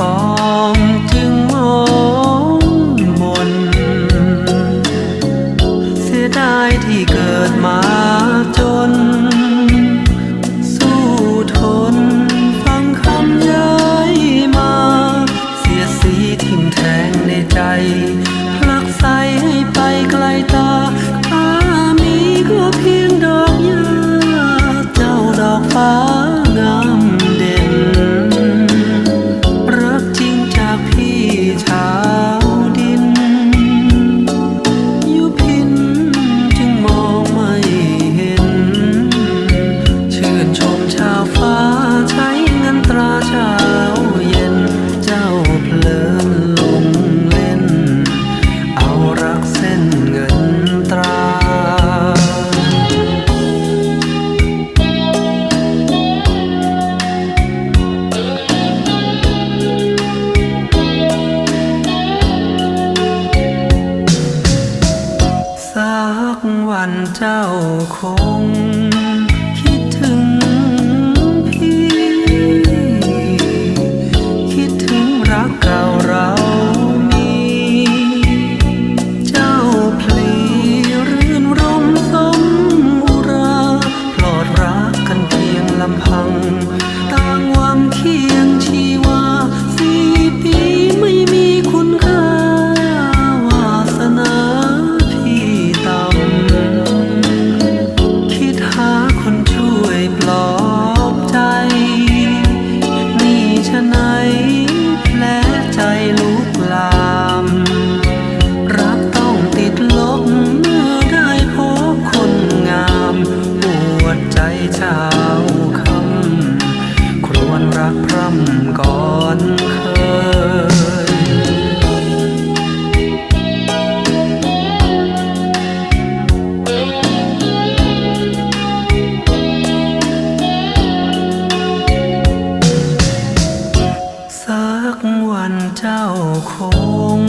ปองจึงมองมน เสียดายที่เกิดมาจน สู้ทนันเจ้าคง วันเจ้าคง